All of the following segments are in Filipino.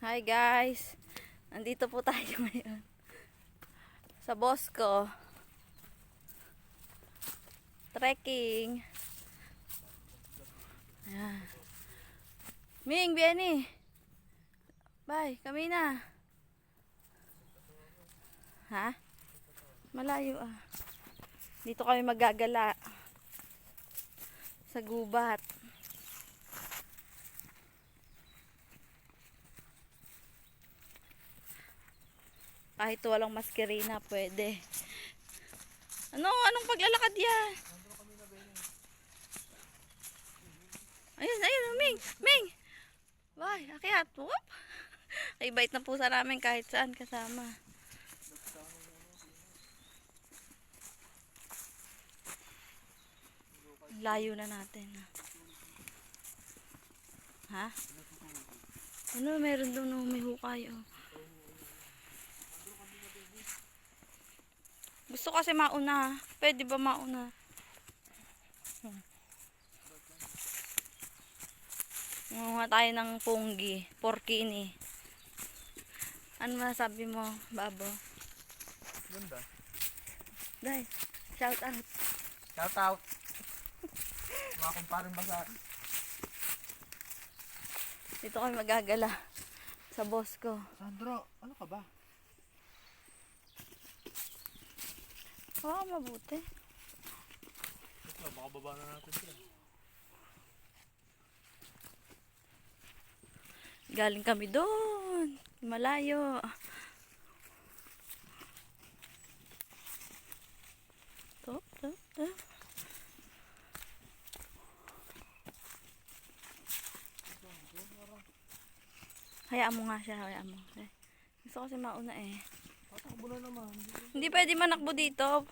Hi guys. Nandito po tayo ngayon. Sa Bosco. Trekking. Ayan. Ming, Bieni. Bye, kami na. Ha? Malayo ah. Dito kami magagala. Sa gubat. Kahit walang maskerina, pwede. Ano? Anong paglalakad yan? Ayun, ayun, Ming! Ming! Bye, akyat. Whoop! Ay, bait na pusa namin kahit saan kasama. Layo na natin. Ha? Ano, meron doon no, may hukay. Oh. Gusto kasi mauna. Pwede ba mauna? Hmm. Nguha tayo ng punggi. Porkini. Ano masabi mo, Babo? Ganda. Dahil, shout out. Shout out. Mga kumparing basa. Dito kami magagala. Sa boss ko. Sandro, ano ka ba? Oo, mabuti. Ito, baka baba na natin sila. Galing kami doon. Malayo. To, to, to. Hayaan mo nga siya, hayaan mo. Eh, Gusto kasi mauna eh. Tatakbo na naman. Hindi pwede manakbo dito.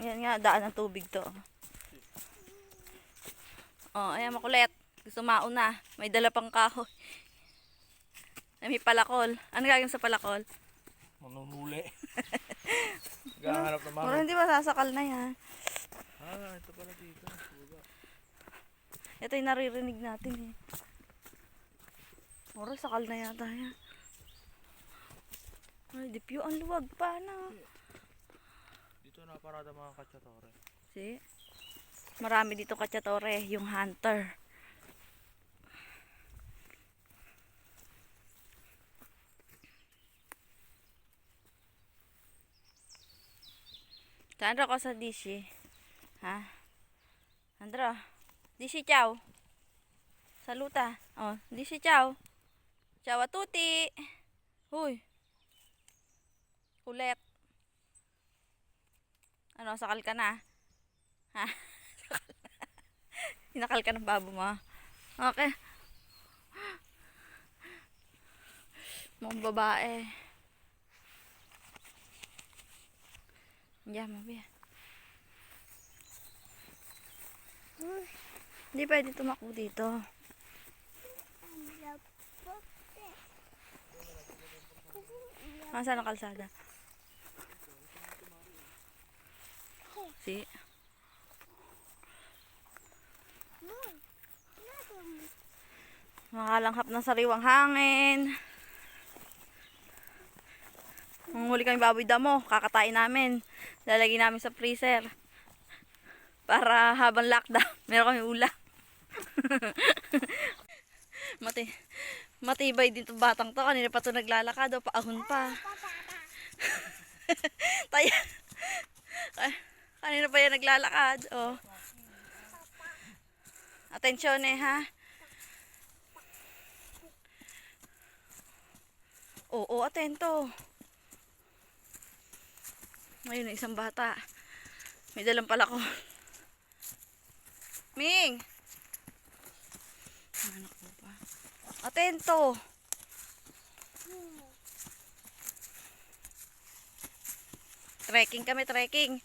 Ayan nga, daan ng tubig to. Oh, ayan makulit. Gusto mauna. May dala pang kahoy. Ay, may palakol. Ano gagawin sa palakol? Manunuli. Gahanap ng mga. hindi masasakal na yan. Ah, ito pala dito. Ito yung naririnig natin eh. Mura sakal na yata yan. Ay, dipyo, ang luwag pa na. Dito na parada mga katsatore. See? Marami dito katsatore, yung hunter. Sandra ko sa dishi. Ha? Sandra. Dishi chow. Saluta. Oh, dishi chow. Chow atuti. Huy. Kulit. Ano, sakal ka na? Ha? Hinakal ka ng babo mo. Okay. Mukhang babae. Diyan, mabi. Hindi pwede tumakbo dito. Nasaan ang kalsada? Si. Makalanghap ng sariwang hangin. Manghuli kami baboy damo. Kakatain namin. Lalagay namin sa freezer. Para habang lockdown, meron kami ulam. Mati matibay din to batang to. Kanina pa to naglalakad. O, paahon pa. Taya. Ka- Kanina pa yan naglalakad. Oh. Atensyon eh, ha? Oo, atento. Ngayon, isang bata. May dalang pala ko. Ming! Anak ko pa. Atento! Trekking kami, trekking.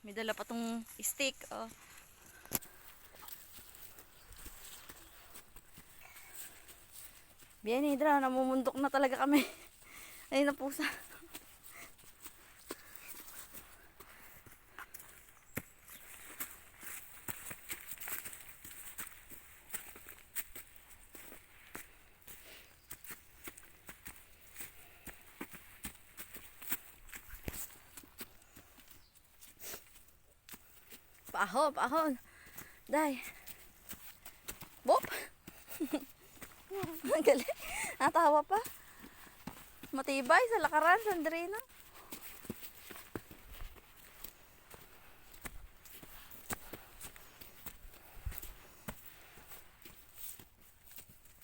May dala pa tong stick, oh. Bien, Hidra, namumundok na talaga kami. Ayun na pusa. Paahon, paahon. Day. Bop. Ang galing. Natawa pa. Matibay sa lakaran, Sandrina.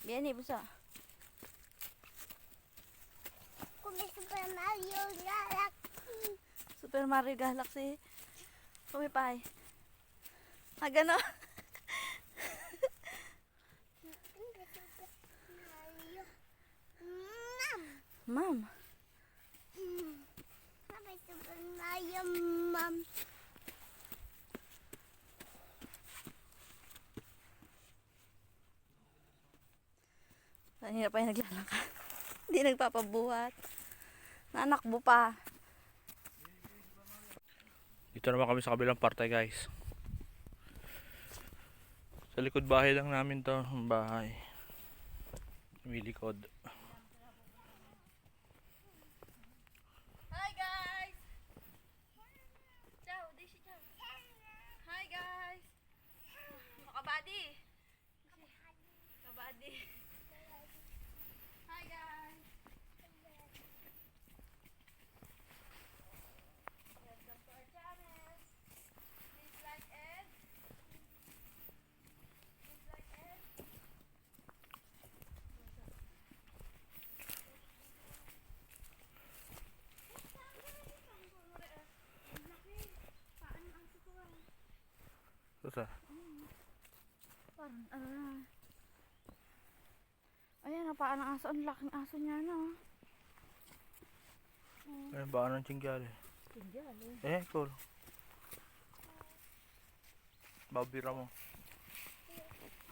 Bien, ibusa. May Super Mario Galaxy. Super Mario Galaxy. Kumipay. Ah, Mario. Mom! Ma'am. Mario, Mom. Kanina pa yung naglalakad. Hindi nagpapabuhat. Nanakbo pa. Dito naman kami sa kabilang parte guys. Sa likod bahay lang namin to. Ang bahay. May likod. Hi guys! Ciao, Daisy, ciao. Hi guys! Kabady! Kabady. Hi guys! Welcome to our channel. Please like and please like and Susa. Parang na. Ayan, napaan ang aso. Ang laking aso niya, no? Ayun ba ng chingyari? Hindi, alo. Eh, cool. Babira mo.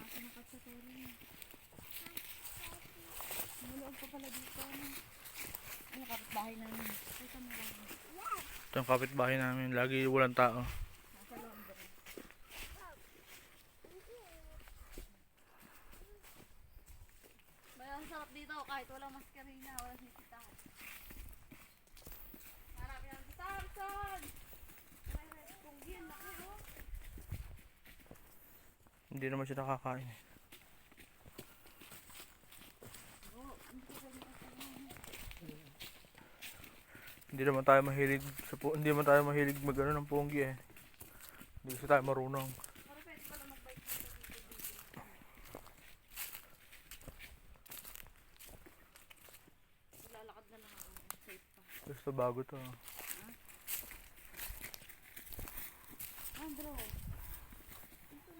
Aso na katsatero niya. Maloob pa pala dito, ano? Ano, kapitbahay namin. Sa. Ito yung kapitbahay namin. Lagi walang tao. Nasa loob ba rin? Bayan, ang sarap dito kahit walang maskarina, walang sikita. Marami lang si Samson! Yan, laki oh. Hindi naman siya nakakain. eh. Hindi naman tayo mahilig sa pu- hindi naman tayo mahilig magano ng punggi eh. Hindi kasi tayo marunong. Pero pwede pala mag-bike dito dito dito. Lalakad na lang ako. Gusto bago to.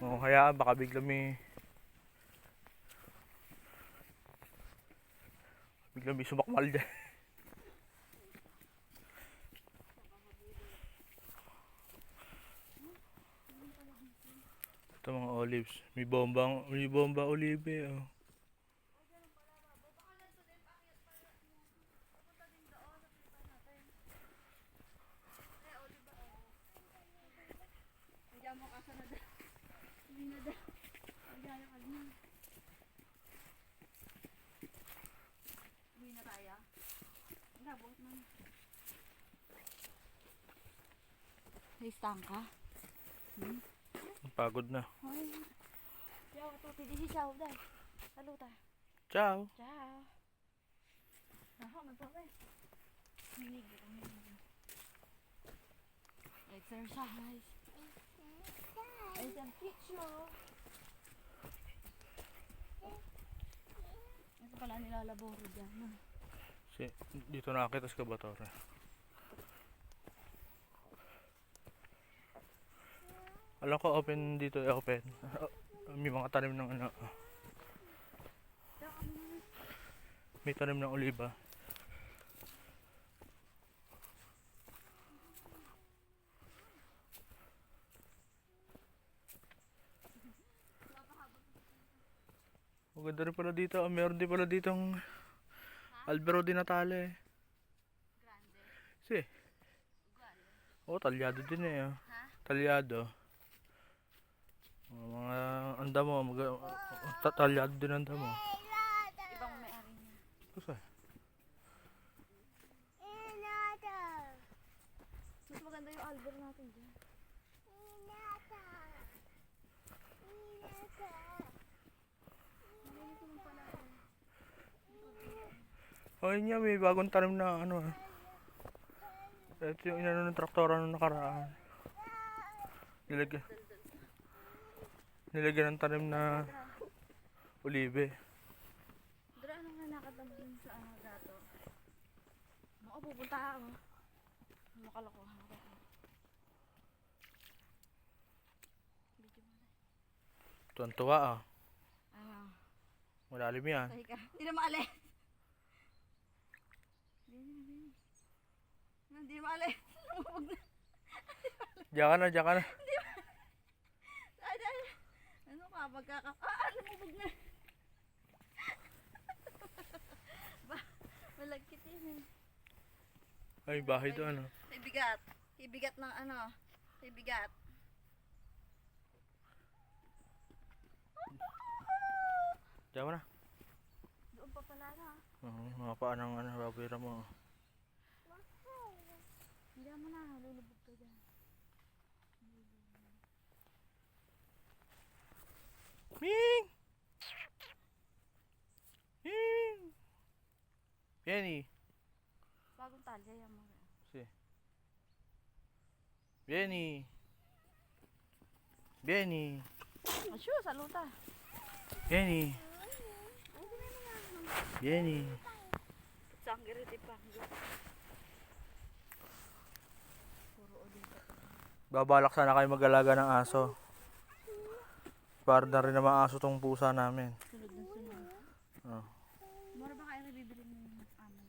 Oo, hayaan baka bigla may bigla may sumakmal dyan. Ito mga olives. May bombang, may bomba olive eh. Oh. Diyan mo kasa na daw. Hindi na daw. Diyan ka na. Uwi na tayo. Wala, buot na. Naistang ka? Pagod na. Ay. Ciao, tuti di si Ciao dai. Saluta. Ciao! Ciao. Ako, magpapay. Hinig, hinig. Exercise. Ay, some picture. Ito pala nilalaboro dyan. Si, dito nakakita sa Kabatore. Alam ko open dito eh, open. May mga tanim ng ano. May tanim ng oliba. Maganda rin pala dito. Ah, Meron din pala ditong Albero di Natale. Grande. Si. Oh, talyado din eh. oh. Talyado. Oh, mga anda mo, mag, ta- talyado din anda mo. Ibang may-ari niya. Kasi, Inata. Mas maganda yung album natin dyan. Inata. Oh, yun nga, may bagong tanim na ano ah. Ito yung inano ng traktora nung nakaraan. Nilagyan. Nilagyan ng tanim na olive. Dara, ano nga nakatambling sa ano dato? Maka pupunta ako. Makalokohan ako. Video mo na. Tuwan-tuwa ah. Ano? Malalim yan. Tahi ka. Hindi na maalis. Hindi na maalis. Na. Diyan ka na, diyan ka na. Ay, ay. Ano ka? Magkaka... Ah, lumubog na. ba, malagkit yun eh. Ay, bahay doon ah. Ibigat. Ibigat ng ano. Ibigat. Diyan ka na. Doon pa pala na. Oo, mga paa ng ano, babira mo. Hindi mo na. Lulubog ka dyan. Ming! Ming! Benny! Bagong talya yan mga. Benny! Benny! Asyo, saluta. Benny! Benny! Sanggiriti pa. Puro ulit. Babalak sana kayo mag-alaga ng aso. Para na rin naman aso tong pusa namin. Sunod na sunod. Oh. Mura ba kayo bibili ng aman?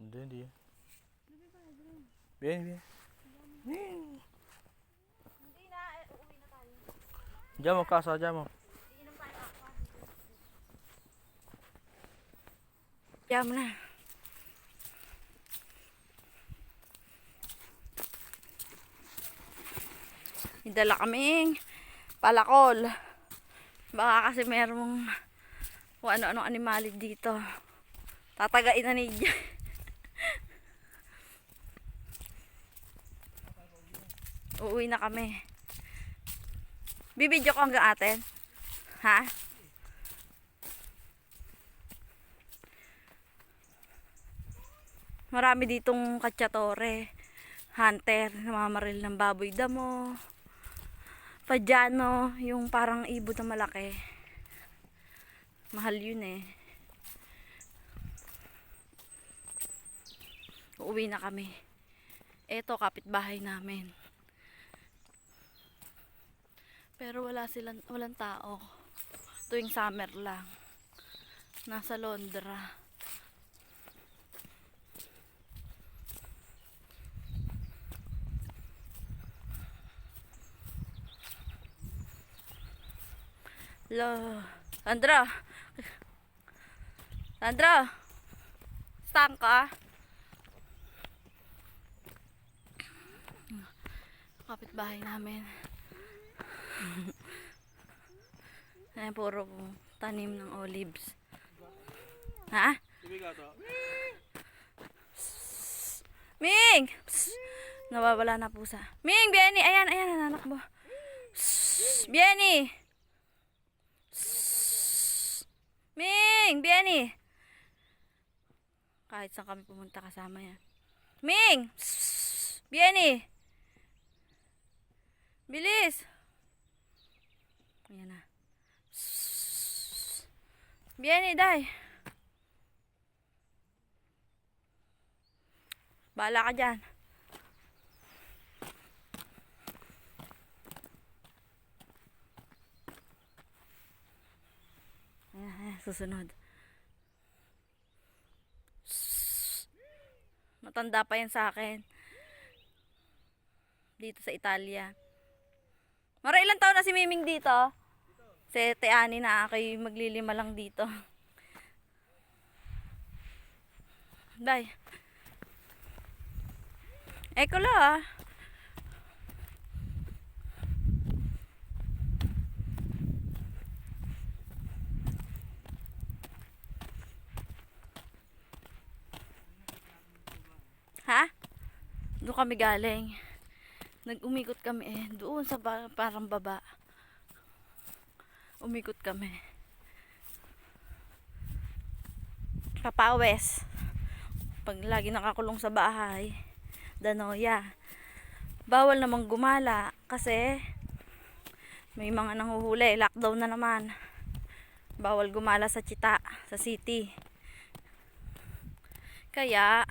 Hindi, hindi. Benny. Benny. Hindi na. Eh, uuwi na tayo. Diyan mo, kasa, diyan mo. Kaya mo na. Idala kaming palakol. Baka kasi merong kung ano-anong animali dito. Tatagain na ni Uuwi na kami. Bibidyo ko hanggang atin. Ha? Marami ditong katsatore. Hunter, namamaril ng baboy damo. Padyano, yung parang ibon na malaki. Mahal yun eh. Uuwi na kami. Eto, kapitbahay namin. Pero wala silang, walang tao. Tuwing summer lang. Nasa Londra. Lo. Sandra. Sandra. Saan ka? Kapit-bahay namin. Ayan, puro tanim ng olives. Ha? Ming! Psst! Nawawala na pusa. Ming, Benny! Ayan, ayan, nananak mo. Psst! Benny! Psst! Ming! Benny! Kahit saan kami pumunta kasama yan. Ming! Benny! Bilis! Ayan na. Benny, day! Bahala ka dyan. Ayan, ayan, susunod. Matanda pa yan sa akin. Dito sa Italia. Mara ilang taon na si Miming dito? Sete ani na ako'y maglilima lang dito. Day. Eko la ah. Ha? Doon kami galing. Nag-umikot kami eh. Doon sa parang baba. Umikot kami. Kapawes. Pag lagi nakakulong sa bahay. Danoya. Bawal namang gumala kasi may mga nanghuhuli. Lockdown na naman. Bawal gumala sa Chita, sa city. Kaya,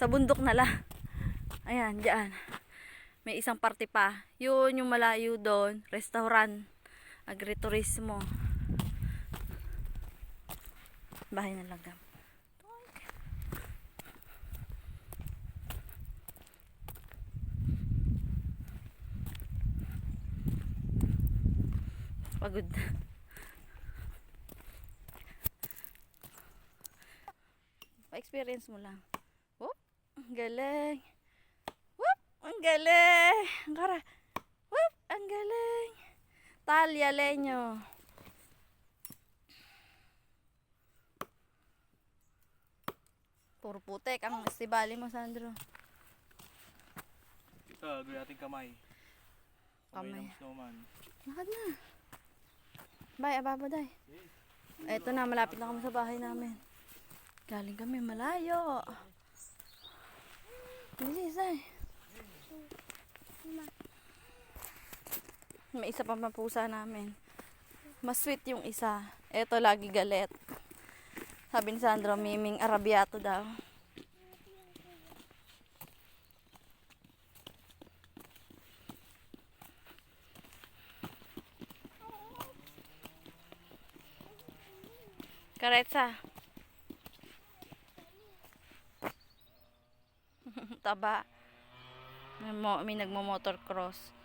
sa bundok na lang. Ayan, dyan. May isang parte pa. Yun, yung malayo doon. Restaurant. Agriturismo. Bahay ng langgam. Pagod. Pa-experience mo lang. Ang galing. Whoop! Ang galing. Ang kara. Whoop! Ang galing. Talia Leño. Puro putek ang estibali mo, Sandro. Ito, gawin natin kamay. Kamay Kamay. ng snowman. Lakad na. Bay, ababa day. Eto na, malapit na kami sa bahay namin. Galing kami malayo. Bilis ay. May isa pa mapusa namin. Mas sweet yung isa. Eto lagi galit. Sabi ni Sandro, miming arabiato daw. Karetsa. Taba. May, mo, may nagmo-motor cross.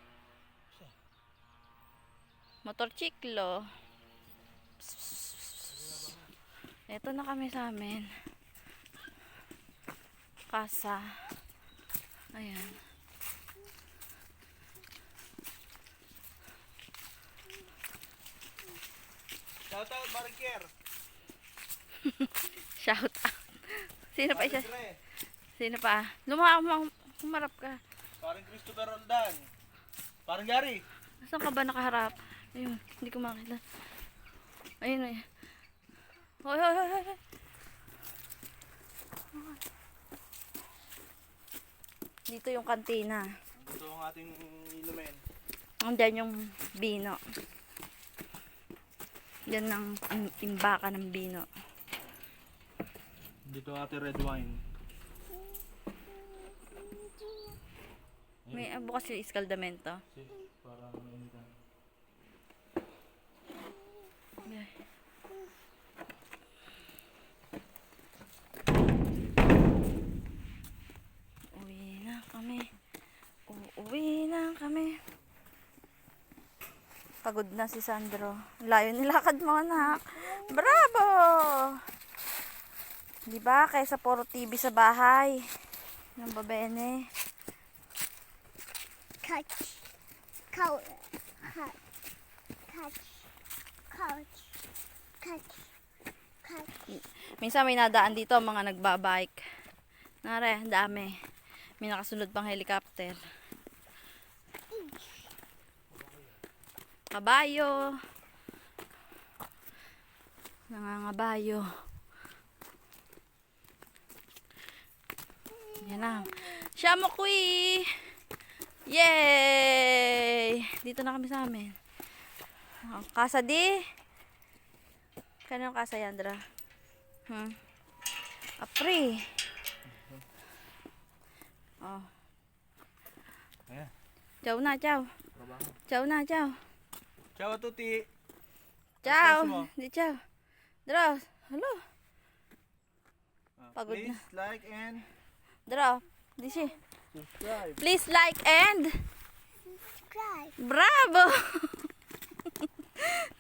Motor chiklo. Ito na kami sa amin. Kasa. Ayan. Shout out, Barker! Shout out. Sino pa isa? Sino pa? Lumakas humarap ka. Parang Christopher Roldan. Parang Gary. Saan ka ba nakaharap? Ayun, hindi ko makita. Ayun, ayun. Hoy, hoy, hoy, hoy. Dito yung kantina. Ito ang ating ilumen. Andyan yung bino. Yan ang im- imbaka ng bino. Dito ang ating red wine. May uh, bukas yung iskaldamento. Para mainitan. Yeah. Uwi na kami. Uuwi na kami. Pagod na si Sandro. Layo nilakad mo, anak. Bravo! Di ba? Kaysa puro TV sa bahay. Ng babene. Couch. Couch. Couch. Couch. Couch. Couch. Couch. Minsan may nadaan dito mga nagbabike. Nare, dami. May nakasunod pang helicopter. Kabayo. Nangangabayo. Yan na. Shamokwi! Yay! Dito na kami sa amin. Oh, Kasa di. Kanino kasa, Yandra? Hmm. Apre. Oh. Ayan. Ciao na, ciao. Trabaho. Ciao na, ciao. Ciao a tutti! Ciao. mo? Di ciao. Dros. Hello. Ah, Pagod Please like and Dro. Di si. Subscribe. Please like and Subscribe. bravo.